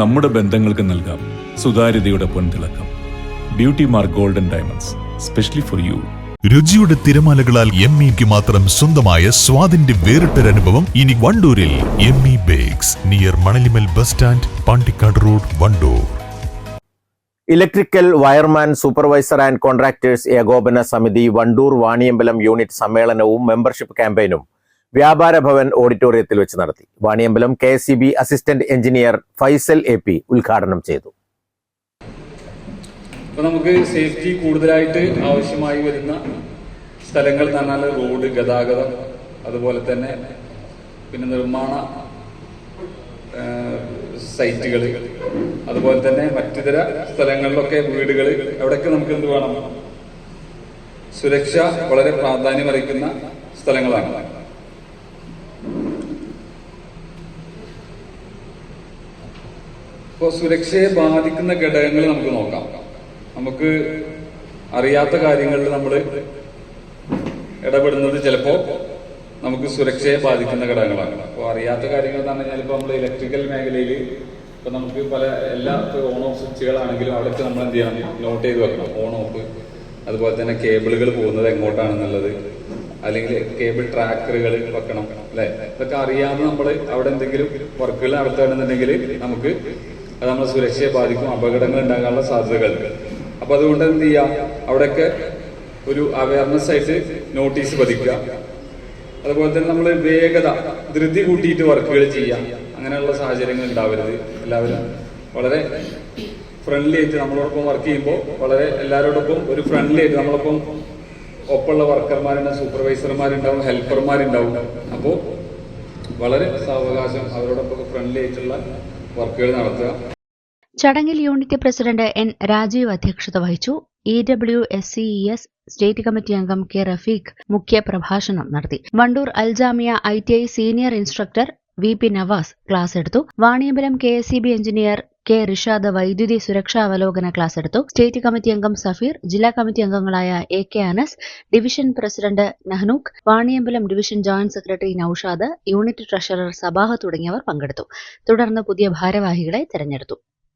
നമ്മുടെ ബന്ധങ്ങൾക്ക് നൽകാം സുതാര്യതയുടെ പൊൻതിളക്കം. Beauty mark golden diamonds specially for you രുചിയുടെ തിരമാലകളാൽ എം ഇക്ക് മാത്രം സ്വന്തമായ സ്വാദിന്റെ വേറിട്ടൊരനുഭവം ഇനി വണ്ടൂരിൽ M E bakes near Manalimal bus stand Pandikkad road Wandoor. Electrical wireman supervisor and contractors ഏകോപന സമിതി വണ്ടൂർ വാണിയമ്പലം യൂണിറ്റ് സമ്മേളനവും മെമ്പർഷിപ്പ് ക്യാമ്പയിനും വ്യാപാര ഭവൻ ഓഡിറ്റോറിയത്തിൽ വെച്ച് നടത്തി. Vaniyambalam K S assistant engineer Faisal A P ഉദ്ഘാടനം ചെയ്തു. നമുക്ക് സേഫ്റ്റി കൂടുതലായിട്ട് ആവശ്യമായി വരുന്ന സ്ഥലങ്ങൾ എന്ന് പറഞ്ഞാൽ റോഡ് ഗതാഗതം അതുപോലെ തന്നെ പിന്നെ നിർമ്മാണ സൈറ്റുകൾ അതുപോലെ തന്നെ മറ്റിതര സ്ഥലങ്ങളിലൊക്കെ വീടുകൾ എവിടെയൊക്കെ നമുക്ക് എന്ത് വേണം? സുരക്ഷ വളരെ പ്രാധാന്യം അറിയിക്കുന്ന സ്ഥലങ്ങളാണ്. ഇപ്പോൾ സുരക്ഷയെ ബാധിക്കുന്ന ഘടകങ്ങൾ നമുക്ക് നോക്കാം. നമുക്ക് അറിയാത്ത കാര്യങ്ങളിൽ നമ്മൾ ഇടപെടുന്നത് ചിലപ്പോൾ നമുക്ക് സുരക്ഷയെ ബാധിക്കുന്ന ഘടകങ്ങളാണ്. അപ്പോൾ അറിയാത്ത കാര്യങ്ങൾ എന്ന് പറഞ്ഞാൽ ഇപ്പോൾ നമ്മൾ ഇലക്ട്രിക്കൽ മേഖലയിൽ ഇപ്പൊ നമുക്ക് പല എല്ലാ ഓൺ ഓഫ് സ്വിച്ചുകളാണെങ്കിലും അവിടെയൊക്കെ നമ്മൾ എന്ത് ചെയ്യണം? നോട്ട് ചെയ്ത് വെക്കണം. ഓൺ ഓഫ് അതുപോലെ തന്നെ കേബിളുകൾ പോകുന്നത് എങ്ങോട്ടാണെന്നുള്ളത്. അല്ലെങ്കിൽ കേബിൾ ട്രാക്കറുകൾ വെക്കണം. അല്ലേ? ഇതൊക്കെ അറിയാതെ നമ്മൾ അവിടെ എന്തെങ്കിലും വർക്കുകൾ നടത്തുകയാണെന്നുണ്ടെങ്കിൽ നമുക്ക് അത് നമ്മളെ സുരക്ഷയെ ബാധിക്കും അപകടങ്ങൾ ഉണ്ടാകാനുള്ള സാധ്യതകളുണ്ട് അപ്പൊ അതുകൊണ്ട് എന്ത് ചെയ്യാം? അവിടെയൊക്കെ ഒരു അവയർനെസ് ആയിട്ട് നോട്ടീസ് പതിക്കുക. അതുപോലെ തന്നെ നമ്മൾ വേഗത ധൃതി കൂട്ടിയിട്ട് വർക്കുകൾ ചെയ്യാം അങ്ങനെയുള്ള സാഹചര്യങ്ങൾ ഉണ്ടാവരുത്. എല്ലാവരും വളരെ ഫ്രണ്ട്ലി ആയിട്ട് നമ്മളോടൊപ്പം വർക്ക് ചെയ്യുമ്പോൾ വളരെ എല്ലാവരോടൊപ്പം ഒരു ഫ്രണ്ട്ലി ആയിട്ട് നമ്മളൊപ്പം ഒപ്പമുള്ള വർക്കർമാരുണ്ടാവും സൂപ്പർവൈസർമാരുണ്ടാവും ഹെൽപ്പർമാരുണ്ടാവും അപ്പോൾ വളരെ സാവകാശം അവരോടൊപ്പം ഫ്രണ്ട്ലി ആയിട്ടുള്ള വർക്കുകൾ നടത്തുക. ചടങ്ങിൽ യൂണിറ്റ് പ്രസിഡന്റ് എൻ രാജീവ് അധ്യക്ഷത വഹിച്ചു. E W S C E S state committee അംഗം കെ റഫീഖ് മുഖ്യ പ്രഭാഷണം നടത്തി. Wandoor Aljamia I T I senior instructor V P Navas class എടുത്തു. Vaniyambalam K S C B engineer K Rishad വൈദ്യുതി സുരക്ഷാ അവലോകന ക്ലാസ് എടുത്തു. സ്റ്റേറ്റ് കമ്മിറ്റി അംഗം സഫീർ ജില്ലാ കമ്മിറ്റി അംഗങ്ങളായ A K Anas division president Nahnookh Vaniyambalam division joint secretary Naushad unit treasurer Sabaha തുടങ്ങിയവർ പങ്കെടുത്തു. തുടർന്ന് പുതിയ ഭാരവാഹികളെ തെരഞ്ഞെടുത്തു.